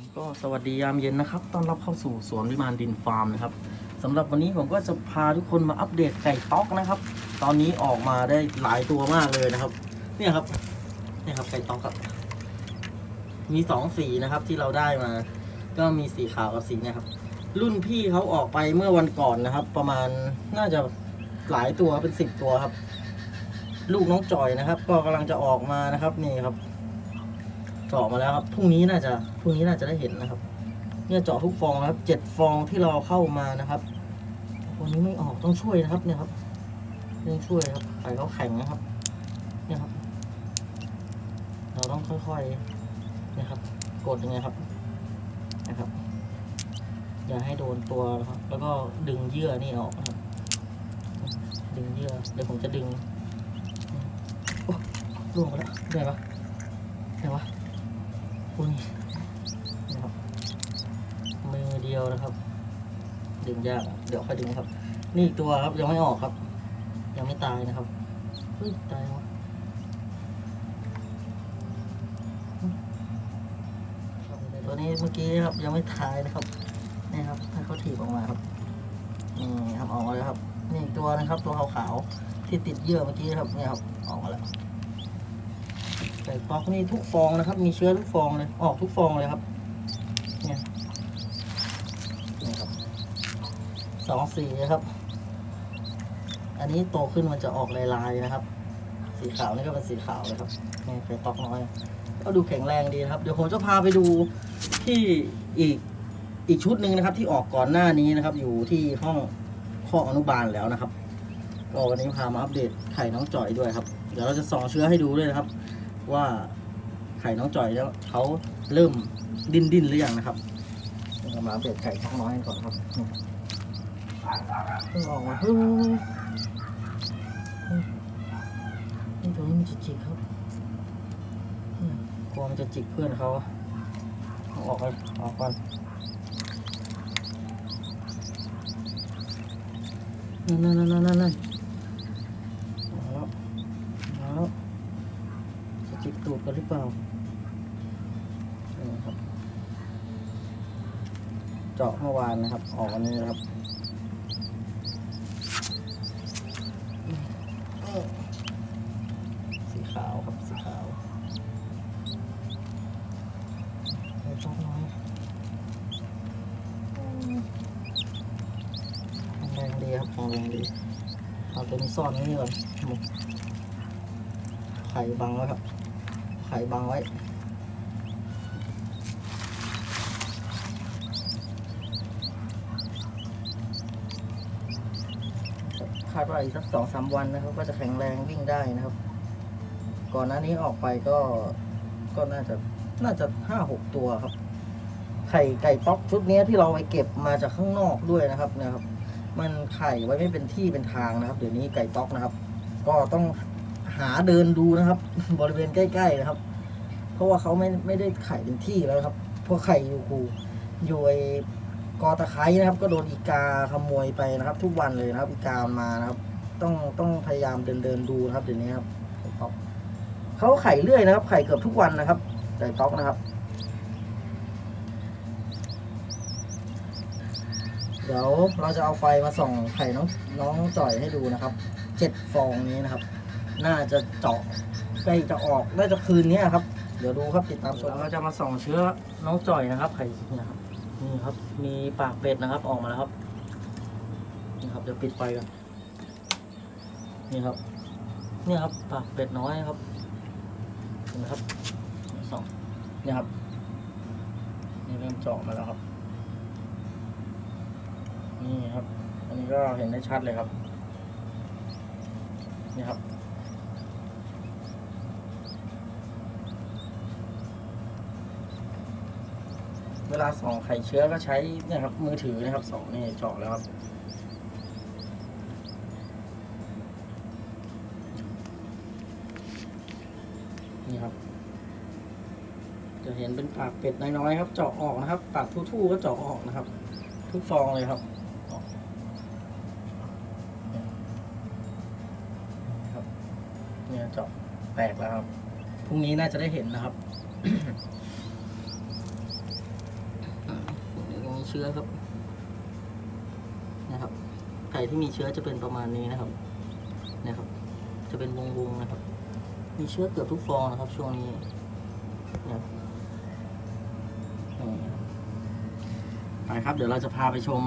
ผมก็สวัสดียามเย็นนะครับ ต้อนรับเข้าสู่สวนวิมานดินฟาร์มนะครับสำหรับวันนี้ผมก็จะพาทุกคนมาอัปเดตไก่ต๊อกนะครับ ตอนนี้ออกมาได้หลายตัวมากเลยนะครับ เนี่ยครับ เนี่ยครับไก่ต๊อกครับ มีสองสีนะครับที่เราได้มา ก็มีสีขาวกับสีเนี่ยครับ รุ่นพี่เขาออกไปเมื่อวันก่อนนะครับ ประมาณน่าจะหลายตัวเป็นสิบตัวครับ ลูกน้องจอยนะครับ ก็กำลังจะออกมานะครับนี่ครับ เจาะมาแล้วครับพรุ่งนี้น่าจะพรุ่งนี้น่าจะได้เห็นนะครับ เนี่ยเจาะทุกฟองนะครับเจ็ดฟองที่เราเข้ามานะครับวันนี้ไม่ออกต้องช่วยนะครับเนี่ยครับต้องช่วยครับไข่เขาแข็งนะครับ เนี่ยครับ เราต้องค่อยๆเนี่ยครับกดยังไงครับนะครับ อย่าให้โดนตัวนะครับ แล้วก็ดึงเยื่อนี่ออกนะครับ ดึงเยื่อเดี๋ยวผมจะดึงโอ้ล่วงไปแล้วได้ปะได้ปะ อุ้ยนะครับมือเดียวนะครับ ดึงยากเดี๋ยวค่อยดึงครับ นี่อีกตัวครับยังไม่ออกครับ ยังไม่ตายนะครับเฮ้ยตายวะตัวนี้เมื่อกี้ครับยังไม่ตายนะครับนี่ครับถ้าเขาถีบออกมาครับนี่ครับออกมาแล้วครับนี่อีกตัวนะครับ ตัวขาวๆที่ติดเยื่อเมื่อกี้ครับนี่ครับออกมาแล้ว ไก่ป๊อกนี่ทุกฟองนะครับ มีเชื้อทุกฟองเลย ออกทุกฟองเลยครับ เนี่ยนี่ครับสองสีนะครับ อันนี้โตขึ้นมันจะออกลายๆนะครับ สีขาวนี่ก็เป็นสีขาวเลยครับนี่ไก่ป๊อกน้อย ก็ดูแข็งแรงดีนะครับ เดี๋ยวผมจะพาไปดูที่อีกอีกชุดหนึ่งนะครับ ที่ออกก่อนหน้านี้นะครับ อยู่ที่ห้องข้ออนุบาลแล้วนะครับก็วันนี้พามาอัปเดตไข่น้องจ่อยด้วยครับ เดี๋ยวเราจะส่องเชื้อให้ดูด้วยนะครับ ว่าไข่น้องจ่อยแล้วเขาเริ่มดิ้นดิ้นหรือยังนะครับเรามาอัปเดตไข่ท้องน้อยกันก่อนครับนี่เพิ่งออกมาเฮ้ยเฮ้ยนี่ตัวนี้มันจะจิกครับอืมกลัวมันจะจิกเพื่อนเขาเอาออกกันออกก่อนนั่นนั่นนั่นนั่นนั่นมาแล้วมาแล้ว จะจิกตูดกันหรือเปล่าครับ เจาะเมื่อวานนะครับ ออกวันนี้นะครับสีขาวครับสีขาวไอ้ต๊อกน้อยแรงดีครับแรงดีเอาตัวนี้ซ่อนนี่ก่อนไข่บังไว้วครับ ไข่บังไว้คาดว่าอีกสักสองสามวันนะครับ ก็จะแข็งแรงวิ่งได้นะครับ ก่อนหน้านี้ออกไปก็ก็น่าจะน่าจะห้าหกตัวครับ ไข่ไก่ป๊อกชุดนี้ที่เราไปเก็บมาจากข้างนอกด้วยนะครับเนะครับ มันไข่ไว้ไม่เป็นที่เป็นทางนะครับ เดี๋ยวนี้ไก่ป๊อกนะครับ ก็ต้อง หาเดินดูนะครับ บริเวณใกล้ ๆ นะครับ เพราะว่าเขาไม่ไม่ได้ไข่เป็นที่แล้วครับพราะไข่อยู่คูอยู่ไอกอตะไคร้นะครับ ก็โดนอีกาขโมยไปนะครับ ทุกวันเลยนะครับ อีกามานะครับ ต้องต้องพยายามเดินเดินดูนะครับเดี๋ยวนี้ครับไก่ป๊อกเขาไข่เรื่อยนะครับ ไข่เกือบทุกวันนะครับไก่ป๊อกนะครับ เดี๋ยวเราจะเอาไฟมาส่องไข่น้องน้องจ่อยให้ดูนะครับเจ็ดฟองนี้นะครับ น่าจะเจาะใกล้จะออกน่าจะคืนนี้ครับ เดี๋ยวดูครับติดตามชมเราจะมาส่องเชื้อน้องจ่อยนะครับไข่นี่ครับนี่ครับ มีปากเป็ดนะครับออกมาแล้วครับนี่ครับเดี๋ยวปิดไฟกันนี่ครับนี่ครับปากเป็ดน้อยครับเห็นไหมครับสองนี่ครับนี่เริ่มเจาะมาแล้วครับ นี่ครับ อันนี้ก็เห็นได้ชัดเลยครับ นี่ครับ เวลาส่องไข่เชื้อก็ใช้เนี่ยครับมือถือนะครับส่องนี่เจาะแล้วครับนี่ครับ จะเห็นเป็นปากเป็ดน้อยๆครับเจาะออกนะครับ ปากทู่ๆก็เจาะออกนะครับ ทุกฟองเลยครับออกครับเนี่ยเจาะแตกแล้วครับพรุ่งนี้น่าจะได้เห็นนะครับ เชื้อครับ นะครับ ไก่ที่มีเชื้อจะเป็นประมาณนี้นะครับนี่ยครับ จะเป็นวงๆนะครับ มีเชื้อเกือบทุกฟองนะครับ ช่วงนี้นี่ยนี่ครับไปครับ เดี๋ยวเราจะพาไปชม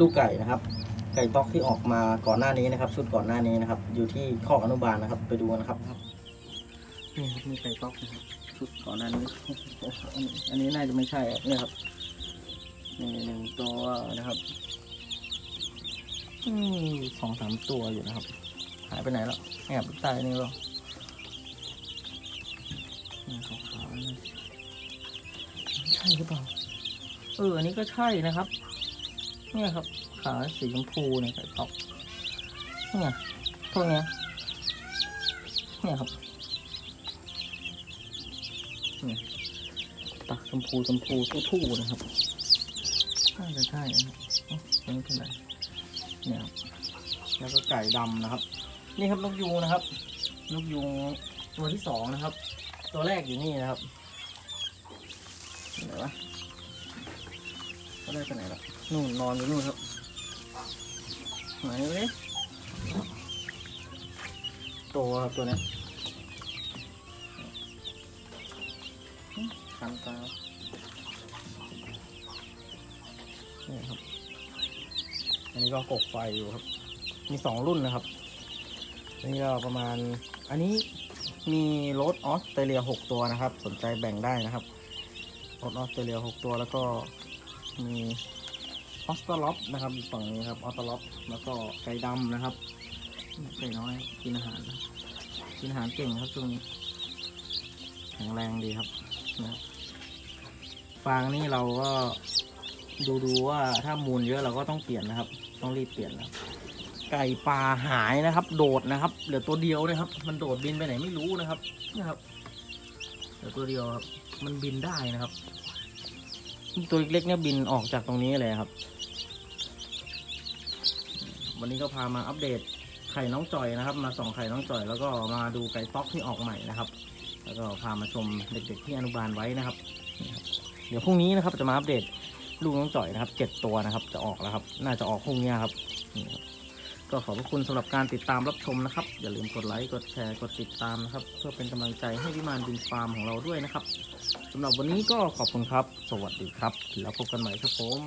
ลูกไก่นะครับ ไก่ต๊อกที่ออกมาก่อนหน้านี้นะครับ ชุดก่อนหน้านี้นะครับ อยู่ที่คอกอนุบาลนะครับ ไปดูนะครับนี่ครับมีไก่ต๊อกนะครับชุดก่อนหน้านี้ อันนี้น่าจะไม่ใช่เนี่ยครับ นี่หนึ่งตัวนะครับอืมสองสามตัวอยู่นะครับ หายไปไหนแล้วแอบใต้นี่หรอขาวๆนี่ใช่หรือเปล่าเอออันนี้ก็ใช่นะครับ เนี่ยครับ ขาสีชมพูเนี่ยไก่ตอกเนี่ยพวกเนี้ยเนี่ยครับเนี่ยตักชมพูชมพูทู่ๆนะครับ น่าจะใช่นะครับเอ้าไม่เป็นไรเนี่ยครับแล้วก็ไก่ดำนะครับ นี่ครับนกยูงนะครับนกยูงตัวที่สองนะครับ ตัวแรกอยู่นี่นะครับไหนวะตัวแรกไปไหนละนู่นนอนอยู่นู่นครับไหนเว้ยตัวครับตัวเนี้ยหึคันตา อันนี้ก็กกไฟอยู่ครับ มีสองรุ่นนะครับอันนี้ก็ประมาณ อันนี้มีรถออสเตรเลียหกตัวนะครับ สนใจแบ่งได้นะครับรถออสเตรเลียหกตัวแล้วก็มีออสตรลอปนะครับอยู่ฝั่งนี้ครับออสตรลอปแล้วก็ไก่ดำนะครับไก่น้อยกินอาหารกินอาหารเก่งครับช่วงนี้แข็งแรงดีครับนะครับฟางนี่เราก็ดูดูว่าถ้ามูลเยอะเราก็ต้องเปลี่ยนนะครับ ต้องรีบเปลี่ยนนะครับไก่ป่าหายนะครับ โดดนะครับ เหลือตัวเดียวนะครับ มันโดดบินไปไหนไม่รู้นะครับนะครับ เหลือตัวเดียวครับมันบินได้นะครับ ตัวเล็กๆเนี่ยบินออกจากตรงนี้เลยครับ วันนี้ก็พามาอัปเดตไข่น้องจ่อยนะครับ มาส่องไข่น้องจ่อย แล้วก็มาดูไก่ต๊อกที่ออกใหม่นะครับ แล้วก็พามาชมเด็กๆที่อนุบาลไว้นะครับ เดี๋ยวพรุ่งนี้นะครับจะมาอัปเดต ลูกน้องจ่อยนะครับเจ็ดตัวนะครับ จะออกแล้วครับ น่าจะออกพรุ่งนี้ครับนี่ครับก็ขอบพระคุณสำหรับการติดตามรับชมนะครับ อย่าลืมกดไลค์กดแชร์กดติดตามนะครับ เพื่อเป็นกำลังใจให้วิมานบินฟาร์มของเราด้วยนะครับสำหรับวันนี้ก็ขอบคุณครับ สวัสดีครับ แล้วพบกันใหม่ครับผม